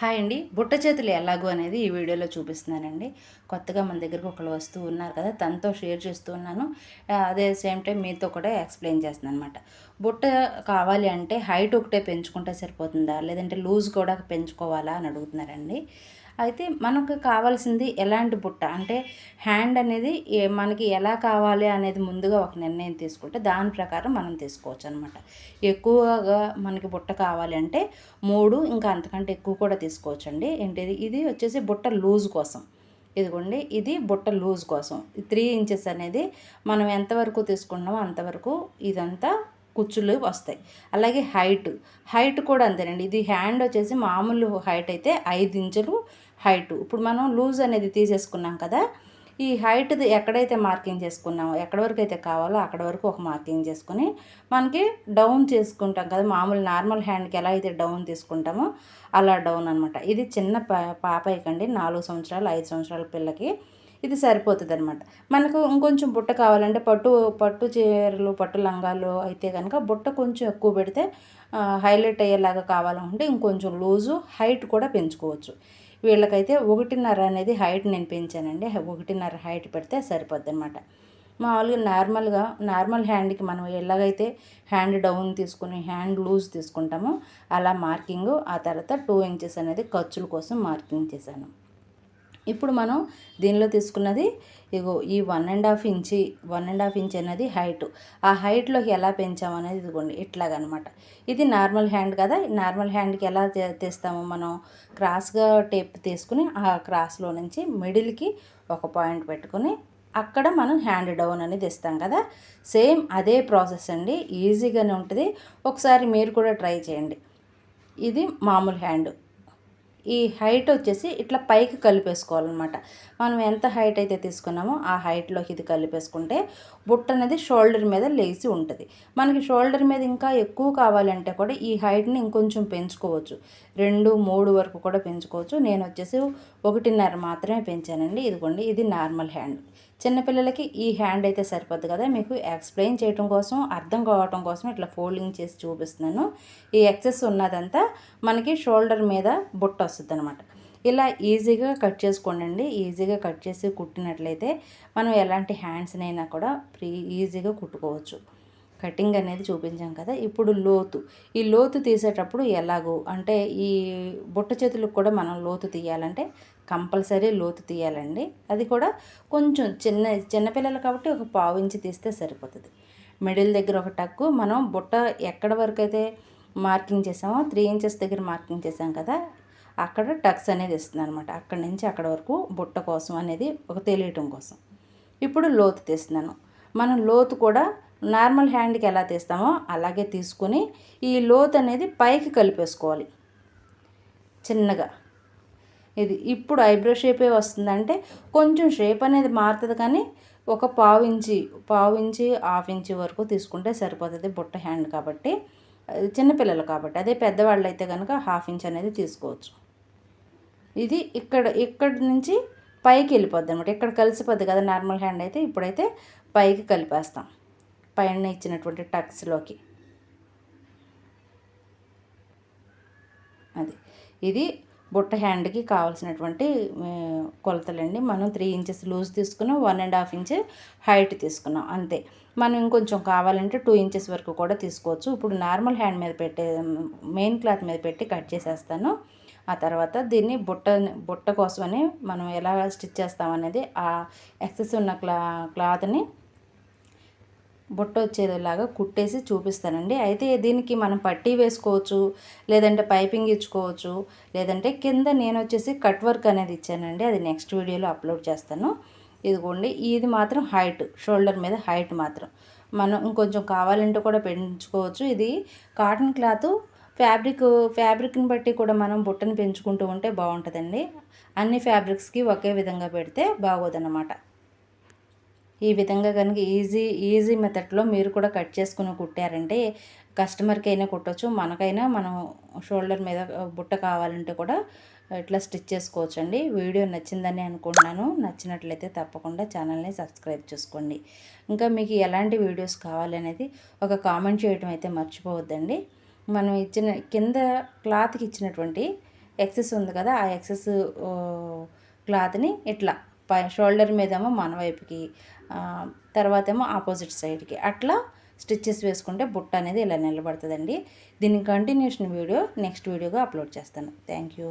Hi అండి. బుట్ట చేతులు ఎలాగో అనేది ఈ వీడియోలో చూపిస్తున్నానండి. కొత్తగా మన దగ్గరకు ఒకళ్ళు వస్తూ ఉన్నారు కదా తనతో షేర్ చేస్తూ ఉన్నాను. అదే సేమ్ టైం మీతో కూడా ఎక్స్ప్లెయిన్ చేస్తున్నాను అనమాట బుట్ట కావాలి అంటే హైట్ ఒకటే పెంచుకుంటే సరిపోతుందా? లేదంటే లూజ్ కూడా పెంచుకోవాలా అని అడుగుతున్నారండి. అయితే మనకు కావాల్సింది ఎలాంటి బుట్ట? అంటే హ్యాండ్ అనేది మనకి ఎలా కావాలి అనేది ముందుగా ఒక నిర్ణయం తీసుకుంటే దాని ప్రకారం మనం తీసుకోవచ్చు అనమాట ఎక్కువగా మనకి బుట్ట కావాలి అంటే మూడు ఇంకా అంతకంటే ఎక్కువ కూడా తీసుకోవచ్చు అండి ఏంటిది? ఇది వచ్చేసి బుట్ట లూజ్ కోసం. ఇదిగోండి ఇది బుట్ట లూజ్ కోసం. త్రీ ఇంచెస్ అనేది మనం ఎంతవరకు తీసుకున్నామో అంతవరకు ఇదంతా కుచ్చులు వస్తాయి. అలాగే హైట్ హైట్ కూడా అంతేనండి. ఇది హ్యాండ్ వచ్చేసి మామూలు హైట్ అయితే ఐదు ఇంచులు హైట్. ఇప్పుడు మనం లూజ్ అనేది తీసేసుకున్నాం కదా ఈ హైట్ ఎక్కడైతే మార్కింగ్ చేసుకున్నామో ఎక్కడి వరకు అయితే కావాలో అక్కడ వరకు ఒక మార్కింగ్ చేసుకుని మనకి డౌన్ చేసుకుంటాం కదా మామూలు నార్మల్ హ్యాండ్కి ఎలా అయితే డౌన్ తీసుకుంటామో అలా డౌన్ అనమాట ఇది చిన్న పా పాపయ్యకండి నాలుగు సంవత్సరాలు ఐదు సంవత్సరాల పిల్లకి ఇది సరిపోతుంది అనమాట మనకు ఇంకొంచెం బుట్ట కావాలంటే పట్టు పట్టు చీరలు పట్టు లంగాలు అయితే కనుక బుట్ట కొంచెం ఎక్కువ పెడితే హైలైట్ అయ్యేలాగా కావాలంటే ఇంకొంచెం లూజు హైట్ కూడా పెంచుకోవచ్చు. వీళ్ళకైతే ఒకటిన్నర అనేది హైట్ నేను పెంచానండి. ఒకటిన్నర హైట్ పెడితే సరిపోద్ది అనమాట మామూలుగా నార్మల్గా నార్మల్ హ్యాండ్కి మనం ఎలాగైతే హ్యాండ్ డౌన్ తీసుకుని హ్యాండ్ లూజ్ తీసుకుంటామో అలా మార్కింగ్ ఆ తర్వాత టూ ఇంచెస్ అనేది ఖర్చుల కోసం మార్కింగ్ చేశాను. ఇప్పుడు మనం దీనిలో తీసుకున్నది ఇగో ఈ one and half inch one and half inch అనేది హైట్. ఆ హైట్లోకి ఎలా పెంచామనేది ఇదిగోండి ఇట్లాగనమాట. ఇది నార్మల్ హ్యాండ్ కదా నార్మల్ హ్యాండ్కి ఎలా తీస్తామో మనం క్రాస్గా టేప్ తీసుకుని ఆ క్రాస్లో నుంచి మిడిల్కి ఒక పాయింట్ పెట్టుకుని అక్కడ మనం హ్యాండ్ డౌన్ అనేది ఇస్తాం కదా. సేమ్ అదే ప్రాసెస్ అండి ఈజీగానే ఉంటుంది. ఒకసారి మీరు కూడా ట్రై చేయండి. ఇది మామూలు హ్యాండ్. ఈ హైట్ వచ్చేసి ఇట్లా పైకి కలిపేసుకోవాలన్నమాట. మనం ఎంత హైట్ అయితే తీసుకున్నామో ఆ హైట్లోకి ఇది కలిపేసుకుంటే బుట్ట అనేది షోల్డర్ మీద లేచి ఉంటుంది. మనకి షోల్డర్ మీద ఇంకా ఎక్కువ కావాలంటే కూడా ఈ హైట్ని ఇంకొంచెం పెంచుకోవచ్చు. రెండు మూడు వరకు కూడా పెంచుకోవచ్చు. నేను వచ్చేసి ఒకటిన్నర మాత్రమే పెంచానండి. ఇదిగోండి ఇది నార్మల్ హ్యాండ్ చిన్నపిల్లలకి ఈ హ్యాండ్ అయితే సరిపోద్ది కదా. మీకు ఎక్స్ప్లెయిన్ చేయడం కోసం అర్థం కావటం కోసం ఇట్లా ఫోల్డింగ్ చేసి చూపిస్తున్నాను. ఈ ఎక్సెస్ ఉన్నదంతా మనకి షోల్డర్ మీద బుట్ట వస్తుంది అనమాట ఇలా ఈజీగా కట్ చేసుకోండి ఈజీగా కట్ చేసి కుట్టినట్లయితే మనం ఎలాంటి హ్యాండ్స్నైనా కూడా ఫ్రీ ఈజీగా కుట్టుకోవచ్చు. కటింగ్ అనేది చూపించాం కదా ఇప్పుడు లోతు. ఈ లోతు తీసేటప్పుడు ఎలాగో అంటే ఈ బుట్ట చేతులకు కూడా మనం లోతు తీయాలంటే కంపల్సరీ లోతు తీయాలండి. అది కూడా కొంచెం చిన్న చిన్నపిల్లలు కాబట్టి ఒక పావు ఇంచి తీస్తే సరిపోతుంది. మిడిల్ దగ్గర ఒక టక్కు మనం బుట్ట ఎక్కడ వరకు అయితే మార్కింగ్ చేసామో త్రీ ఇంచెస్ దగ్గర మార్కింగ్ చేసాం కదా అక్కడ టక్స్ అనేది ఇస్తుంది అనమాట అక్కడి నుంచి అక్కడ వరకు బుట్ట కోసం అనేది ఒక తెలియటం కోసం. ఇప్పుడు లోతు తీస్తున్నాను. మనం లోతు కూడా నార్మల్ హ్యాండ్కి ఎలా తీస్తామో అలాగే తీసుకుని ఈ లోతు అనేది పైకి కలిపేసుకోవాలి. చిన్నగా. ఇది ఇప్పుడు ఐబ్రో షేపే వస్తుందంటే కొంచెం షేప్ అనేది మారుతుంది కానీ ఒక పావు ఇంచి పావు ఇంచి హాఫ్ ఇంచి వరకు తీసుకుంటే సరిపోతుంది బుట్ట హ్యాండ్ కాబట్టి. చిన్నపిల్లలు కాబట్టి. అదే పెద్దవాళ్ళు అయితే కనుక హాఫ్ ఇంచ్ అనేది తీసుకోవచ్చు. ఇది ఇక్కడ ఇక్కడ నుంచి పైకి వెళ్ళిపోద్ది అనమాట ఇక్కడ కలిసిపోద్ది కదా నార్మల్ హ్యాండ్ అయితే ఇప్పుడైతే పైకి కలిపేస్తాం. పైన ఇచ్చినటువంటి టక్స్లోకి. అది. ఇది బుట్ట హ్యాండ్కి కావాల్సినటువంటి కొలతలండి. మనం త్రీ ఇంచెస్ లూజ్ తీసుకున్నాం one and half inch height తీసుకున్నాం. అంతే. మనం ఇంకొంచెం కావాలంటే టూ ఇంచెస్ వరకు కూడా తీసుకోవచ్చు. ఇప్పుడు నార్మల్ హ్యాండ్ మీద పెట్టే మెయిన్ క్లాత్ మీద పెట్టి కట్ చేసేస్తాను. ఆ తర్వాత దీన్ని బుట్ట బుట్ట కోసమని మనం ఎలా స్టిచ్ చేస్తామనేది ఆ ఎక్సెస్ ఉన్న క్లా క్లాత్ని బుట్ట వచ్చేలాగా కుట్టేసి చూపిస్తానండి. అయితే దీనికి మనం పట్టీ వేసుకోవచ్చు లేదంటే పైపింగ్ ఇచ్చుకోవచ్చు లేదంటే కింద నేను వచ్చేసి కట్ వర్క్ అనేది ఇచ్చానండి. అది నెక్స్ట్ వీడియోలో అప్లోడ్ చేస్తాను. ఇదిగోండి ఇది మాత్రం హైట్ షోల్డర్ మీద హైట్ మాత్రం. మనం ఇంకొంచెం కావాలంటే కూడా పెంచుకోవచ్చు. ఇది కాటన్ క్లాత్ ఫ్యాబ్రిక్ ఫ్యాబ్రిక్ని బట్టి కూడా మనం బుట్టను పెంచుకుంటూ ఉంటే బాగుంటుందండి. అన్ని ఫ్యాబ్రిక్స్కి ఒకే విధంగా పెడితే బాగోదన్నమాట. ఈ విధంగా కనుక ఈజీ ఈజీ మెథడ్లో మీరు కూడా కట్ చేసుకుని కుట్టారంటే కస్టమర్కి అయినా కుట్టచ్చు. మనకైనా మనం షోల్డర్ మీద బుట్ట కావాలంటే కూడా ఇట్లా స్టిచ్ చేసుకోవచ్చు అండి వీడియో నచ్చిందని అనుకుంటున్నాను. నచ్చినట్లయితే తప్పకుండా ఛానల్ని సబ్స్క్రైబ్ చేసుకోండి. ఇంకా మీకు ఎలాంటి వీడియోస్ కావాలనేది ఒక కామెంట్ చేయడం అయితే మర్చిపోవద్దండి. మనం ఇచ్చిన కింద క్లాత్కి ఇచ్చినటువంటి ఎక్సెస్ ఉంది కదా ఆ ఎక్సెస్ క్లాత్ని ఇట్లా పై షోల్డర్ మీదేమో మన వైపుకి తర్వాత ఏమో ఆపోజిట్ సైడ్కి. అట్లా స్టిచ్చెస్ వేసుకుంటే బుట్ట అనేది ఇలా నిలబడుతుందండి. దీని కంటిన్యూషన్ వీడియో నెక్స్ట్ వీడియోగా అప్లోడ్ చేస్తాను. Thank you.